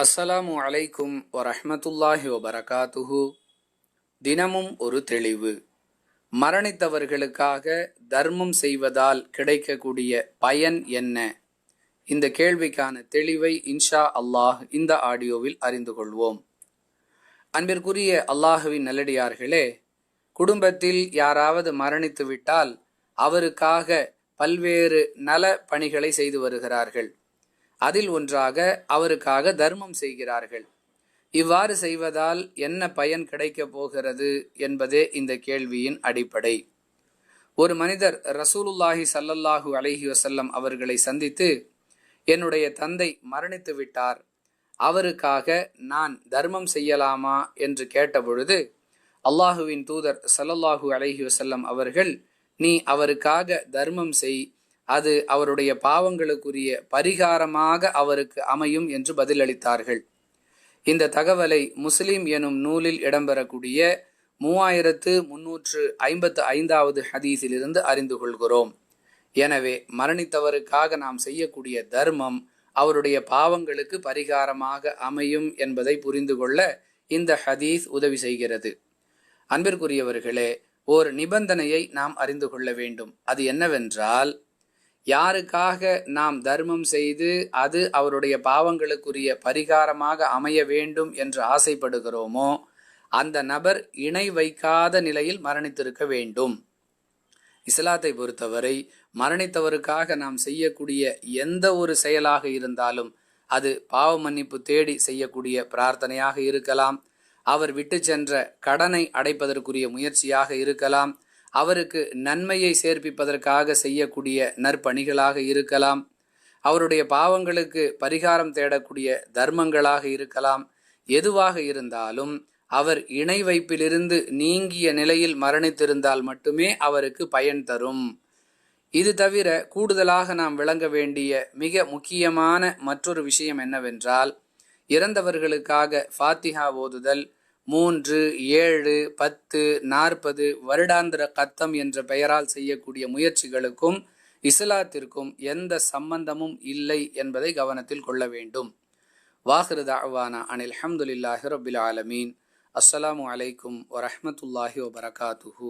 அஸ்ஸலாமு அலைக்கும் வரஹமத்துல்லாஹி வபரகாத்துஹு. தினமும் ஒரு தெளிவு. மரணித்தவர்களுக்காக தர்மம் செய்வதால் கிடைக்கக்கூடிய பயன் என்ன? இந்த கேள்விக்கான தெளிவை இன்ஷா அல்லாஹ் இந்த ஆடியோவில் அறிந்து கொள்வோம். அன்பிற்குரிய அல்லாஹுவின் நல்லடியார்களே குடும்பத்தில் யாராவது மரணித்து விட்டால் அவருக்காக பல்வேறு நல பணிகளை செய்து வருகிறார்கள். அதில் ஒன்றாக அவருக்காக தர்மம் செய்கிறார்கள். இவ்வாறு செய்வதால் என்ன பயன் கிடைக்கப் போகிறது என்பதே இந்த கேள்வியின் அடிப்படை. ஒரு மனிதர் ரசூலுல்லாஹி சல்லல்லாஹு அலஹி வசல்லம் அவர்களை சந்தித்து என்னுடைய தந்தை மரணித்து விட்டார். அவருக்காக நான் தர்மம் செய்யலாமா? என்று கேட்டபொழுது அல்லாஹுவின் தூதர் சல்லல்லாஹு அலஹி வசல்லம் அவர்கள் நீ அவருக்காக தர்மம் செய் அது அவருடைய பாவங்களுக்குரிய பரிகாரமாக அவருக்கு அமையும் என்று பதிலளித்தார்கள். இந்த தகவலை முஸ்லிம் எனும் நூலில் இடம்பெறக்கூடிய மூவாயிரத்து முன்னூற்று ஐம்பத்து ஐந்தாவது ஹதீஸிலிருந்து அறிந்து கொள்கிறோம். எனவே மரணித்தவருக்காக நாம் செய்யக்கூடிய தர்மம் அவருடைய பாவங்களுக்கு பரிகாரமாக அமையும் என்பதை புரிந்து கொள்ள இந்த ஹதீஸ் உதவி செய்கிறது. அன்பிற்குரியவர்களே ஒரு நிபந்தனையை நாம் அறிந்து கொள்ள வேண்டும். அது என்னவென்றால் யாருக்காக நாம் தர்மம் செய்து அது அவருடைய பாவங்களுக்குரிய பரிகாரமாக அமைய வேண்டும் என்று ஆசைப்படுகிறோமோ அந்த நபர் இணை வைக்காத நிலையில் மரணித்திருக்க வேண்டும். இஸ்லாத்தை பொறுத்தவரை மரணித்தவருக்காக நாம் செய்யக்கூடிய எந்த ஒரு செயலாக இருந்தாலும் அது பாவ மன்னிப்பு தேடி செய்யக்கூடிய பிரார்த்தனையாக இருக்கலாம். அவர் விட்டு சென்ற கடனை அடைப்பதற்குரிய முயற்சியாக இருக்கலாம். அவருக்கு நன்மையை சேர்ப்பிப்பதற்காக செய்யக்கூடிய நற்பணிகளாக இருக்கலாம். அவருடைய பாவங்களுக்கு பரிகாரம் தேடக்கூடிய தர்மங்களாக இருக்கலாம். எதுவாக இருந்தாலும் அவர் இணை வைப்பிலிருந்து நீங்கிய நிலையில் மரணித்திருந்தால் மட்டுமே அவருக்கு பயன் தரும். இது தவிர கூடுதலாக நாம் விளங்க வேண்டிய மிக முக்கியமான மற்றொரு விஷயம் என்னவென்றால் இறந்தவர்களுக்காக ஃபாத்திஹா ஓதுதல் மூன்று ஏழு பத்து நாற்பது வருடாந்திர கத்தம் என்ற பெயரால் செய்யக்கூடிய முயற்சிகளுக்கும் இஸ்லாத்திற்கும் எந்த சம்பந்தமும் இல்லை என்பதை கவனத்தில் கொள்ள வேண்டும். வாஹிருத அவானா அனில் அஹமதுல்லாஹி ரபில் ஆலமீன். அஸ்ஸலாமு அலைக்கும் வரஹமத்துல்லாஹி வபரகாத்துஹூ.